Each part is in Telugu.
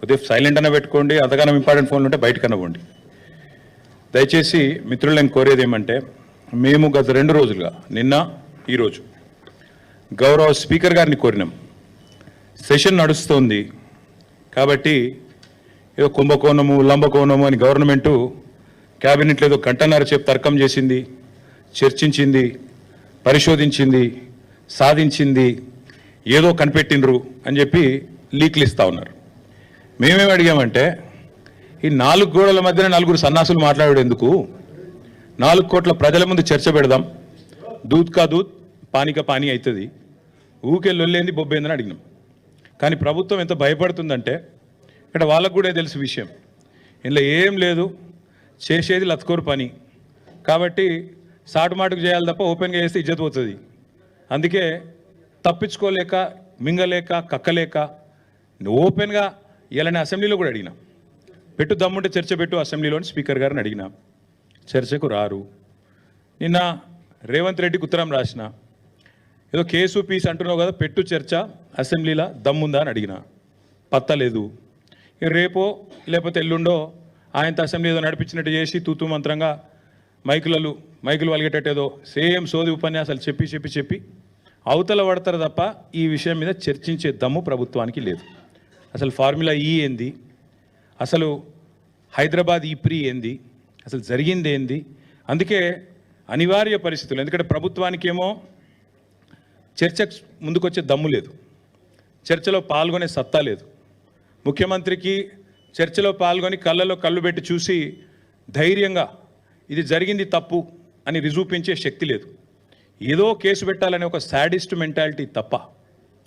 కొద్దిగా సైలెంట్ అన్న పెట్టుకోండి అంతగానం ఇంపార్టెంట్ ఫోన్లు ఉంటే బయటకన్నా పోండి. దయచేసి మిత్రులు నేను కోరేది ఏమంటే మేము గత రెండు రోజులుగా నిన్న ఈరోజు గౌరవ స్పీకర్ గారిని కోరినాం. సెషన్ నడుస్తోంది. కాబట్టి ఏదో కుంభకోణము లంబకోణము అని గవర్నమెంటు క్యాబినెట్లో ఏదో గంటన్నర చెప్పి తర్కం చేసింది చర్చించింది పరిశోధించింది సాధించింది ఏదో కనిపెట్టినరు అని చెప్పి లీక్లు ఇస్తా ఉన్నారు. మేమేం అడిగామంటే ఈ నాలుగు గోడల మధ్యన నలుగురు సన్నాసులు మాట్లాడాడు ఎందుకు? నాలుగు కోట్ల ప్రజల ముందు చర్చ పెడదాం. దూత్ కా దూత్ పానిక పానీ అవుతుంది ఊకే లొల్లేంది బొబ్బేందని అడిగినాం. కానీ ప్రభుత్వం ఎంత భయపడుతుందంటే ఇక్కడ వాళ్ళకు కూడా తెలుసు విషయం. ఇందులో ఏం లేదు చేసేది లత్కోరు పని. కాబట్టి సాటుమాటుకు చేయాలి తప్ప ఓపెన్గా చేస్తే ఇజ్జత్ పోతుంది. అందుకే తప్పించుకోలేక మింగలేక కక్కలేక ఓపెన్గా ఇలానే అసెంబ్లీలో కూడా అడిగినా. పెట్టు దమ్ముంటే చర్చ పెట్టు అసెంబ్లీలోని స్పీకర్ గారిని అడిగినా. చర్చకు రారు. నిన్న రేవంత్ రెడ్డికి ఉత్తరం రాసిన. ఏదో కేసు పీస్ అంటున్నావు కదా పెట్టు చర్చ అసెంబ్లీలో దమ్ముందా అని అడిగిన. పత్తలేదు. ఇక రేపో లేకపోతే ఎల్లుండో ఆయనతో అసెంబ్లీ ఏదో నడిపించినట్టు చేసి తూతూ మంత్రంగా మైకులలో మైకులు వలిగేటట్టు ఏదో సేమ్ సోది ఉపన్యాసాలు చెప్పి చెప్పి చెప్పి అవతల పడతారు తప్ప ఈ విషయం మీద చర్చించే దమ్ము ప్రభుత్వానికి లేదు. అసలు ఫార్ములా ఈ ఏంది? అసలు హైదరాబాద్ ఈ ప్రీ ఏంది? అసలు జరిగింది ఏంది? అందుకే అనివార్య పరిస్థితులు ఎందుకంటే ప్రభుత్వానికేమో చర్చకు ముందుకొచ్చే దమ్ము లేదు. చర్చలో పాల్గొనే సత్తా లేదు. ముఖ్యమంత్రికి చర్చలో పాల్గొని కళ్ళలో కళ్ళు పెట్టి చూసి ధైర్యంగా ఇది జరిగింది తప్పు అని రుజువుపించే శక్తి లేదు. ఏదో కేసు పెట్టాలనే ఒక శాడిస్ట్ మెంటాలిటీ తప్ప.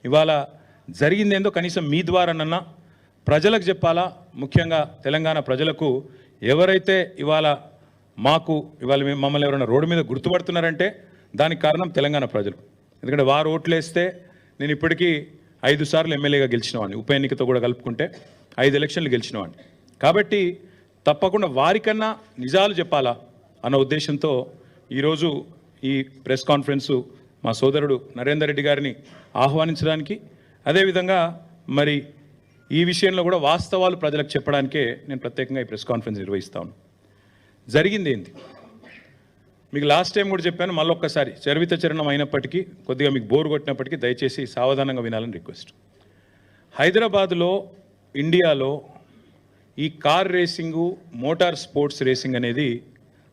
ఇవాళ జరిగిందేందో కనీసం మీ ద్వారానన్నా ప్రజలకు చెప్పాలా? ముఖ్యంగా తెలంగాణ ప్రజలకు ఎవరైతే ఇవాళ మాకు ఇవాళ మమ్మల్ని ఎవరైనా రోడ్డు మీద గుర్తుపడుతున్నారంటే దానికి కారణం తెలంగాణ ప్రజలు. ఎందుకంటే వారు ఓట్లేస్తే నేను ఇప్పటికీ ఐదు సార్లు ఎమ్మెల్యేగా గెలిచినవాడిని ఉప ఎన్నికతో కూడా కలుపుకుంటే ఐదు ఎలక్షన్లు గెలిచినవాడిని కాబట్టి తప్పకుండా వారికన్నా నిజాలు చెప్పాలా అన్న ఉద్దేశంతో ఈరోజు ఈ ప్రెస్ కాన్ఫరెన్సు మా సోదరుడు నరేందర్ రెడ్డి గారిని ఆహ్వానించడానికి అదేవిధంగా మరి ఈ విషయంలో కూడా వాస్తవాలు ప్రజలకు చెప్పడానికే నేను ప్రత్యేకంగా ఈ ప్రెస్ కాన్ఫరెన్స్ నిర్వహిస్తాను జరిగింది ఏంటి? మీకు లాస్ట్ టైం కూడా చెప్పాను మళ్ళీ ఒక్కసారి చరివిత చరణం అయినప్పటికీ కొద్దిగా మీకు బోరు కొట్టినప్పటికీ దయచేసి సావధానంగా వినాలని రిక్వెస్ట్ హైదరాబాద్లో ఇండియాలో ఈ car racing motor sports racing అనేది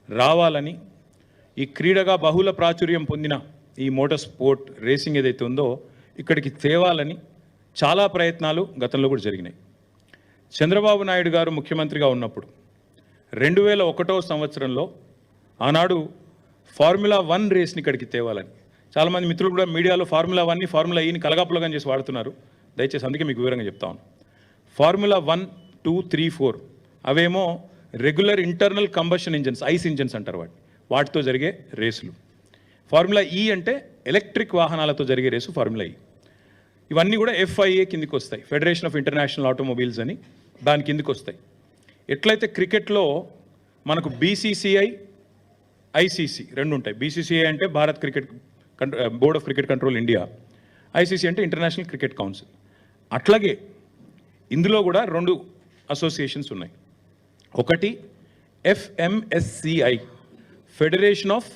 రావాలని ఈ క్రీడగా బహుళ ప్రాచుర్యం పొందిన ఈ మోటార్ స్పోర్ట్ రేసింగ్ ఏదైతే ఉందో ఇక్కడికి తేవాలని చాలా ప్రయత్నాలు గతంలో కూడా జరిగినాయి. చంద్రబాబు నాయుడు గారు ముఖ్యమంత్రిగా ఉన్నప్పుడు రెండు వేల ఒకటో సంవత్సరంలో ఆనాడు ఫార్ములా వన్ రేస్ని ఇక్కడికి తేవాలని. చాలామంది మిత్రులు కూడా మీడియాలో ఫార్ములా వన్ని ఫార్ములా ఈని కలగాపులగం చేసి వాడుతున్నారు. దయచేసి అందుకే మీకు వివరంగా చెప్తాను formula one two three four అవేమో regular internal combustion engines ICE engines అంటారు వాటి వాటితో జరిగే రేసులు. ఫార్ములా ఈ అంటే ఎలక్ట్రిక్ వాహనాలతో జరిగే రేసు ఫార్ములా ఈ. ఇవన్నీ కూడా ఎఫ్ఐఏ కిందికి వస్తాయి ఫెడరేషన్ ఆఫ్ ఇంటర్నేషనల్ ఆటోమొబైల్స్ అని దాని కిందికి వస్తాయి ఎట్లయితే క్రికెట్లో మనకు బీసీసీఐ ఐసీసీ రెండు ఉంటాయి. బీసీసీఐ అంటే Bharat cricket board of cricket control India. ICC అంటే ఇంటర్నేషనల్ క్రికెట్ కౌన్సిల్. అట్లాగే ఇందులో కూడా రెండు అసోసియేషన్స్ ఉన్నాయి. ఒకటి FMSCI federation of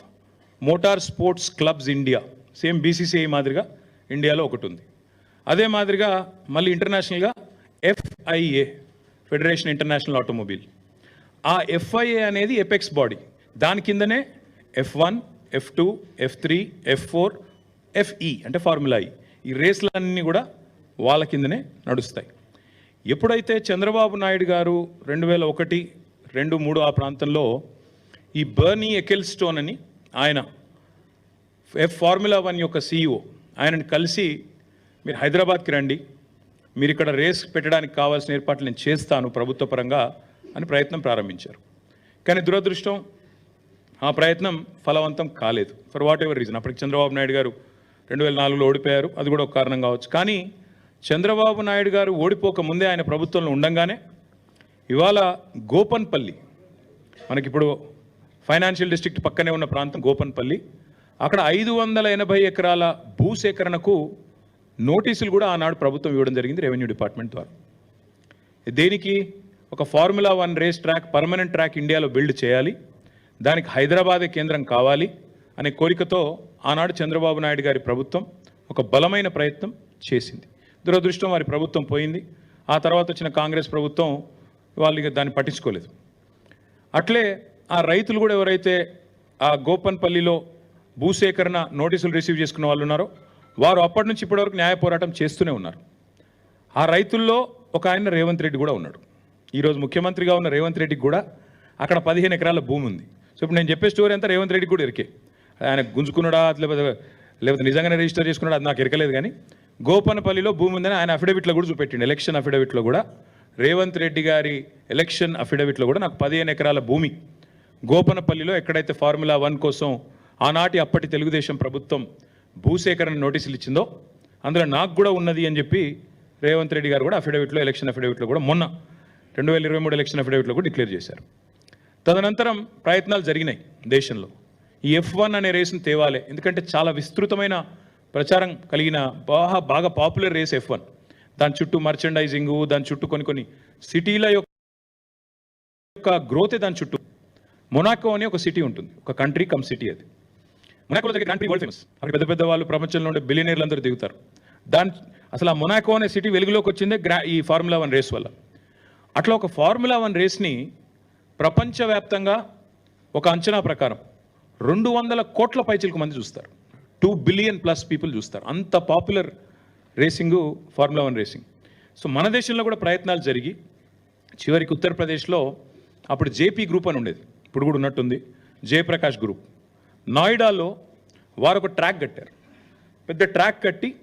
motor sports clubs India. Same BCCI మాదిరిగా ఇండియాలో ఒకటి ఉంది అదే మాదిరిగా మళ్ళీ ఇంటర్నేషనల్గా ఎఫ్ఐఏ ఫెడరేషన్ ఇంటర్నేషనల్ ఆటోమొబైల్. ఆ ఎఫ్ఐఏ అనేది ఎపెక్స్ బాడీ. దాని కిందనే F one F two F three F four FE అంటే ఫార్ములా ఈ. ఈ రేస్లన్నీ కూడా వాళ్ళ కిందనే నడుస్తాయి. ఎప్పుడైతే చంద్రబాబు నాయుడు గారు రెండు వేల ఒకటి రెండు మూడు ఆ ప్రాంతంలో ఈ బర్నీ ఎకెల్స్టోన్ అని ఆయన ఎఫ్ ఫార్ములా వన్ యొక్క సీఈఓ ఆయనని కలిసి మీరు హైదరాబాద్కి రండి. మీరు ఇక్కడ రేస్ పెట్టడానికి కావాల్సిన ఏర్పాట్లు నేను చేస్తాను ప్రభుత్వ పరంగా అని ప్రయత్నం ప్రారంభించారు. కానీ దురదృష్టం ఆ ప్రయత్నం ఫలవంతం కాలేదు. ఫర్ వాట్ ఎవర్ రీజన్ అప్పటికి చంద్రబాబు నాయుడు గారు రెండు వేల నాలుగులో ఓడిపోయారు. అది కూడా ఒక కారణం కావచ్చు. కానీ చంద్రబాబు నాయుడు గారు ఓడిపోక ముందే ఆయన ప్రభుత్వంలో ఉండంగానే ఇవాళ గోపన్పల్లి మనకిప్పుడు ఫైనాన్షియల్ డిస్ట్రిక్ట్ పక్కనే ఉన్న ప్రాంతం గోపన్పల్లి అక్కడ ఐదు వందల ఎనభై ఎకరాల భూసేకరణకు నోటీసులు కూడా ఆనాడు ప్రభుత్వం ఇవ్వడం జరిగింది రెవెన్యూ డిపార్ట్మెంట్ ద్వారా. దేనికి? ఒక formula one race track permanent track ఇండియాలో బిల్డ్ చేయాలి. దానికి హైదరాబాదే కేంద్రం కావాలి అనే కోరికతో ఆనాడు చంద్రబాబు నాయుడు గారి ప్రభుత్వం ఒక బలమైన ప్రయత్నం చేసింది. దురదృష్టం వారి ప్రభుత్వం పోయింది. ఆ తర్వాత వచ్చిన కాంగ్రెస్ ప్రభుత్వం వాళ్ళు ఇక దాన్ని పట్టించుకోలేదు. అట్లే ఆ రైతులు కూడా ఎవరైతే ఆ గోపన్పల్లిలో భూసేకరణ నోటీసులు రిసీవ్ చేసుకున్న వాళ్ళు ఉన్నారో వారు అప్పటి నుంచి ఇప్పటివరకు న్యాయ పోరాటం చేస్తూనే ఉన్నారు. ఆ రైతుల్లో ఒక ఆయన రేవంత్ రెడ్డి కూడా ఉన్నాడు. ఈరోజు ముఖ్యమంత్రిగా ఉన్న రేవంత్ రెడ్డికి కూడా అక్కడ పదిహేను ఎకరాల భూమి ఉంది. సో ఇప్పుడు నేను చెప్పే స్టోరీ అంతా రేవంత్ రెడ్డికి కూడా ఇరికే. ఆయన గుంజుకున్నాడా లేకపోతే లేకపోతే నిజంగానే రిజిస్టర్ చేసుకున్నాడా అది నాకు ఇరకలేదు కానీ గోపనపల్లిలో భూమి ఉందని ఆయన అఫిడవిట్లో కూడా చూపెట్టిండు. ఎలక్షన్ అఫిడవిట్లో కూడా. రేవంత్ రెడ్డి గారి ఎలక్షన్ అఫిడవిట్లో కూడా నాకు పదిహేను ఎకరాల భూమి. గోపనపల్లిలో ఎక్కడైతే ఫార్ములా వన్ కోసం ఆనాటి అప్పటి తెలుగుదేశం ప్రభుత్వం భూసేకరణ నోటీసులు ఇచ్చిందో అందులో నాకు కూడా ఉన్నది అని చెప్పి రేవంత్ రెడ్డి గారు కూడా అఫిడవిట్లో ఎలక్షన్ అఫిడవిట్లో కూడా మొన్న రెండు వేల ఇరవై మూడు ఎలక్షన్ అఫిడవిట్లో కూడా డిక్లేర్ చేశారు. తదనంతరం ప్రయత్నాలు జరిగినాయి దేశంలో. ఈ ఎఫ్ వన్ అనే రేసును తేవాలి ఎందుకంటే చాలా విస్తృతమైన ప్రచారం కలిగిన బాగా బాగా పాపులర్ రేస్ ఎఫ్ వన్ దాని చుట్టూ మర్చెండైజింగ్ దాని చుట్టూ కొన్ని కొన్ని సిటీల యొక్క గ్రోతే దాని చుట్టూ. మొనాకో అని ఒక సిటీ ఉంటుంది ఒక కంట్రీ కమ్ సిటీ అది. మొనాకోలో దగ్గర ప్రీ వరల్డ్ ఫేమస్ అక్కడ పెద్ద పెద్ద వాళ్ళు ప్రపంచంలో ఉండే బిలియనీర్లు అందరూ దిగుతారు. దాని అసలు ఆ మొనాకో అనే సిటీ వెలుగులోకి వచ్చిందే గ్రా ఈ ఫార్ములా వన్ రేస్ వల్ల. అట్లా ఒక ఫార్ములా వన్ రేస్ని ప్రపంచవ్యాప్తంగా ఒక అంచనా ప్రకారం రెండు వందల కోట్ల పైచిలకు మంది చూస్తారు. టూ బిలియన్ ప్లస్ పీపుల్ చూస్తారు. అంత popular racing formula one racing so మన దేశంలో కూడా ప్రయత్నాలు జరిగి చివరికి ఉత్తరప్రదేశ్లో అప్పుడు జేపీ గ్రూప్ అని ఉండేది. ఇప్పుడు కూడా ఉన్నట్టుంది. జయప్రకాష్ గ్రూప్ నోయిడాలో వారు ఒక ట్రాక్ కట్టారు. పెద్ద ట్రాక్ కట్టి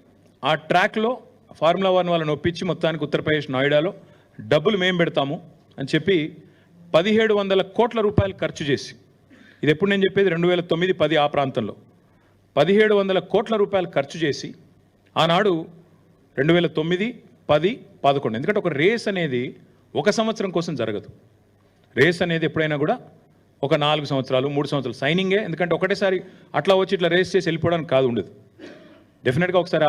ఆ ట్రాక్లో ఫార్ములా వన్ వాళ్ళని ఒప్పించి మొత్తానికి ఉత్తరప్రదేశ్ నోయిడాలో డబ్బులు మేము పెడతాము అని చెప్పి పదిహేడు వందల కోట్ల రూపాయలు ఖర్చు చేసి ఇది ఎప్పుడు నేను చెప్పేది? రెండు వేల తొమ్మిది పది ఆ ప్రాంతంలో పదిహేడు వందల కోట్ల రూపాయలు ఖర్చు చేసి ఆనాడు రెండు వేల తొమ్మిది పది పదకొండు. ఎందుకంటే ఒక రేస్ అనేది ఒక సంవత్సరం కోసం జరగదు. రేస్ అనేది ఎప్పుడైనా కూడా ఒక నాలుగు సంవత్సరాలు మూడు సంవత్సరాలు. సైనింగే ఎందుకంటే ఒకటేసారి అట్లా వచ్చి ఇట్లా రేస్ చేసి వెళ్ళిపోవడానికి కాదు ఉండదు. డెఫినెట్గా ఒకసారి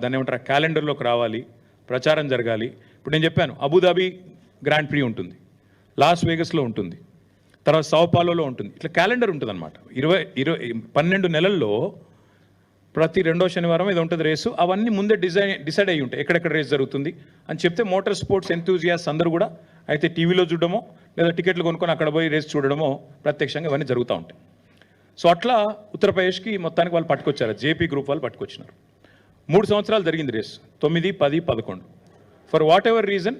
దాన్ని ఏమంటారు క్యాలెండర్లోకి రావాలి ప్రచారం జరగాలి. ఇప్పుడు నేను చెప్పాను అబుదాబి గ్రాండ్ ప్రీ ఉంటుంది లాస్ వేగస్లో ఉంటుంది తర్వాత సౌపాలోలో ఉంటుంది. ఇట్లా క్యాలెండర్ ఉంటుంది అనమాట ఇరవై ఇరవై పన్నెండు నెలల్లో ప్రతి రెండో శనివారం ఇది ఉంటుంది రేసు. అవన్నీ ముందే డిజైన్ డిసైడ్ అయ్యి ఉంటాయి. ఎక్కడెక్కడ రేస్ జరుగుతుంది అని చెప్తే మోటార్ స్పోర్ట్స్ ఎంతూజియాస్ అందరూ కూడా అయితే టీవీలో చూడడమో లేదా టికెట్లు కొనుక్కొని అక్కడ పోయి రేస్ చూడడమో ప్రత్యక్షంగా ఇవన్నీ జరుగుతూ ఉంటాయి. సో అట్లా ఉత్తరప్రదేశ్కి మొత్తానికి వాళ్ళు పట్టుకొచ్చారు. జేపీ గ్రూప్ వాళ్ళు పట్టుకొచ్చినారు. మూడు సంవత్సరాలు జరిగింది రేస్. తొమ్మిది పది పదకొండు. ఫర్ వాట్ ఎవర్ రీజన్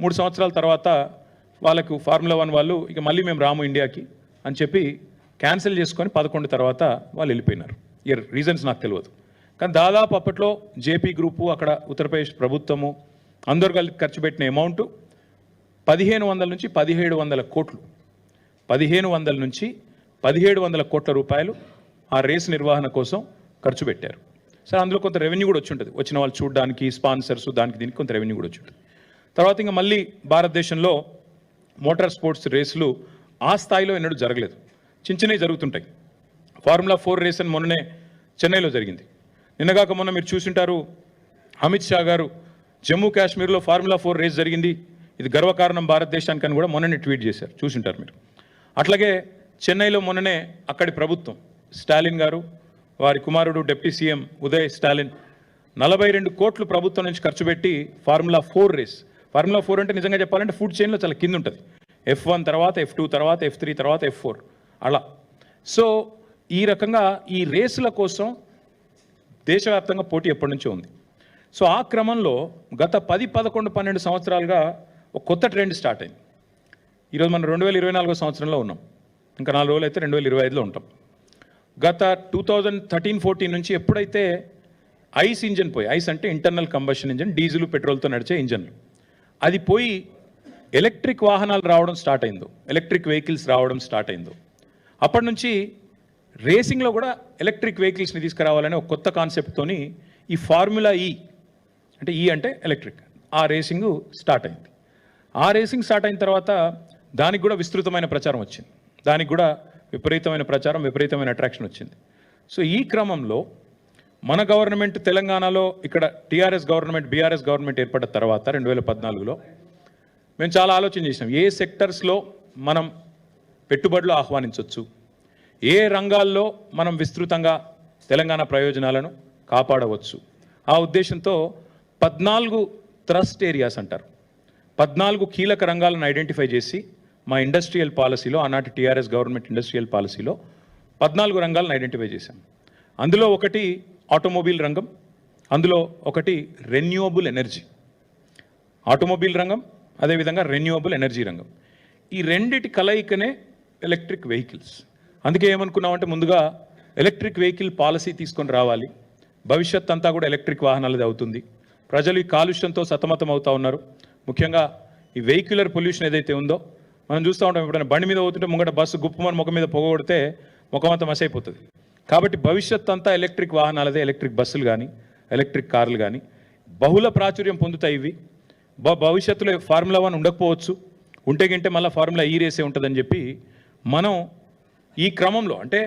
మూడు సంవత్సరాల తర్వాత వాళ్ళకు ఫార్ములా వన్ వాళ్ళు ఇక మళ్ళీ మేము రాము ఇండియాకి అని చెప్పి క్యాన్సిల్ చేసుకొని పదకొండు తర్వాత వాళ్ళు వెళ్ళిపోయినారు. ఇయర్ రీజన్స్ నాకు తెలియదు కానీ దాదాపు అప్పట్లో జేపీ గ్రూపు అక్కడ ఉత్తరప్రదేశ్ ప్రభుత్వము అందరు కలిసి ఖర్చు పెట్టిన అమౌంట్ పదిహేను వందల నుంచి పదిహేడు వందల కోట్లు. పదిహేను వందల నుంచి పదిహేడు వందల కోట్ల రూపాయలు ఆ రేస్ నిర్వహణ కోసం ఖర్చు పెట్టారు. సరే అందులో కొంత రెవెన్యూ కూడా వచ్చి ఉంటుంది. వచ్చిన వాళ్ళు చూడడానికి స్పాన్సర్స్ దానికి దీనికి కొంత రెవెన్యూ కూడా వచ్చి ఉంటుంది. తర్వాత ఇంకా మళ్ళీ భారతదేశంలో మోటార్ స్పోర్ట్స్ రేసులు ఆ స్థాయిలో ఎన్నడూ జరగలేదు. చిన్న చిన్నవి జరుగుతుంటాయి. ఫార్ములా ఫోర్ రేస్ అని మొన్ననే చెన్నైలో జరిగింది. నిన్నగాక మొన్న మీరు చూసింటారు అమిత్ షా గారు జమ్మూ కాశ్మీర్లో ఫార్ములా ఫోర్ రేస్ జరిగింది. ఇది గర్వకారణం భారతదేశానికి అని కూడా మొన్ననే ట్వీట్ చేశారు. చూసింటారు మీరు. అట్లాగే చెన్నైలో మొన్ననే అక్కడి ప్రభుత్వం స్టాలిన్ గారు వారి కుమారుడు డిప్యూటీ సీఎం ఉదయ్ స్టాలిన్ నలభై రెండు కోట్లు ప్రభుత్వం నుంచి ఖర్చు పెట్టి formula four race. Formula four అంటే నిజంగా చెప్పాలంటే ఫుడ్ చైన్లో చాలా కింద ఉంటుంది. ఎఫ్ వన్ తర్వాత ఎఫ్ టూ తర్వాత ఎఫ్ త్రీ తర్వాత ఎఫ్ ఫోర్ అలా. సో ఈ రకంగా ఈ రేసుల కోసం దేశవ్యాప్తంగా పోటీ ఎప్పటి నుంచో ఉంది. సో ఆ క్రమంలో గత పది పదకొండు పన్నెండు సంవత్సరాలుగా ఒక కొత్త ట్రెండ్ స్టార్ట్ అయింది. ఈరోజు మనం రెండు వేల ఇరవై నాలుగో సంవత్సరంలో ఉన్నాం. ఇంకా నాలుగు రోజులు అయితే రెండు వేల ఇరవై ఐదులో ఉంటాం. గత టూ థౌజండ్ థర్టీన్ ఫోర్టీన్ నుంచి ఎప్పుడైతే ఐస్ ఇంజన్ పోయి ఐస్ అంటే ఇంటర్నల్ కంబషన్ ఇంజన్ డీజిల్ పెట్రోల్తో నడిచే ఇంజన్లు అది పోయి ఎలక్ట్రిక్ వాహనాలు రావడం స్టార్ట్ అయిందో ఎలక్ట్రిక్ వెహికల్స్ రావడం స్టార్ట్ అయిందో అప్పటి నుంచి రేసింగ్లో కూడా ఎలక్ట్రిక్ వెహికల్స్ని తీసుకురావాలనే ఒక కొత్త కాన్సెప్ట్తోని ఈ ఫార్ములా ఈ అంటే ఈ అంటే ఎలక్ట్రిక్. ఆ రేసింగ్ స్టార్ట్ అయింది. ఆ రేసింగ్ స్టార్ట్ అయిన తర్వాత దానికి కూడా విస్తృతమైన ప్రచారం వచ్చింది. దానికి కూడా విపరీతమైన ప్రచారం విపరీతమైన అట్రాక్షన్ వచ్చింది. సో ఈ క్రమంలో మన గవర్నమెంట్ తెలంగాణలో ఇక్కడ టీఆర్ఎస్ గవర్నమెంట్ బీఆర్ఎస్ గవర్నమెంట్ ఏర్పడిన తర్వాత రెండు వేల పద్నాలుగులో మేము చాలా ఆలోచన చేసినాం. ఏ సెక్టర్స్లో మనం పెట్టుబడులు ఆహ్వానించవచ్చు ఏ రంగాల్లో మనం విస్తృతంగా తెలంగాణ ప్రయోజనాలను కాపాడవచ్చు? ఆ ఉద్దేశంతో పద్నాలుగు థ్రస్ట్ ఏరియాస్ అంటారు. పద్నాలుగు కీలక రంగాలను ఐడెంటిఫై చేసి మా ఇండస్ట్రియల్ పాలసీలో ఆనాటి టీఆర్ఎస్ గవర్నమెంట్ ఇండస్ట్రియల్ పాలసీలో పద్నాలుగు రంగాలను ఐడెంటిఫై చేశాం. అందులో ఒకటి ఆటోమొబైల్ రంగం అందులో ఒకటి రెన్యూవబుల్ ఎనర్జీ ఆటోమొబైల్ రంగం అదేవిధంగా రెన్యూవబుల్ ఎనర్జీ రంగం. ఈ రెండిటి కలయికనే ఎలక్ట్రిక్ వెహికల్స్ అందుకే ఏమనుకున్నామంటే ముందుగా ఎలక్ట్రిక్ వెహికల్ పాలసీ తీసుకొని రావాలి. భవిష్యత్ అంతా కూడా ఎలక్ట్రిక్ వాహనాలది అవుతుంది. ప్రజలు ఈ కాలుష్యంతో సతమతం అవుతూ ఉన్నారు. ముఖ్యంగా ఈ వెహిక్యులర్ పొల్యూషన్ ఏదైతే ఉందో మనం చూస్తూ ఉంటాం ఎప్పుడైనా బండి మీద పోతుంటే ముంగట బస్సు గుప్పమని ముఖం మీద పొగొడితే ముఖం అంతా మసైపోతుంది. కాబట్టి భవిష్యత్ అంతా ఎలక్ట్రిక్ వాహనాలదే ఎలక్ట్రిక్ బస్సులు కానీ ఎలక్ట్రిక్ కార్లు కానీ బహుళ ప్రాచుర్యం పొందుతాయి ఇవి. బ భవిష్యత్తులో ఫార్ములా వన్ ఉండకపోవచ్చు. ఉంటే గింటే మళ్ళీ ఫార్ములా ఈ రేసే ఉంటుందని చెప్పి మనం ఈ క్రమంలో అంటే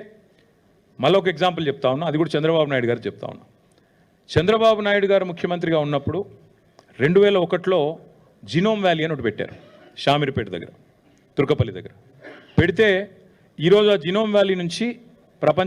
మళ్ళీ ఒక ఎగ్జాంపుల్ చెప్తా ఉన్నా అది కూడా చంద్రబాబు నాయుడు గారు చెప్తా ఉన్నా. చంద్రబాబు నాయుడు గారు ముఖ్యమంత్రిగా ఉన్నప్పుడు రెండు వేల ఒకటిలో జినోమ్ వ్యాలీ అని ఒకటి పెట్టారు షామీర్పేట దగ్గర తుర్కపల్లి దగ్గర. పెడితే ఈరోజు ఆ జినోమ్ వ్యాలీ నుంచి ప్రపంచ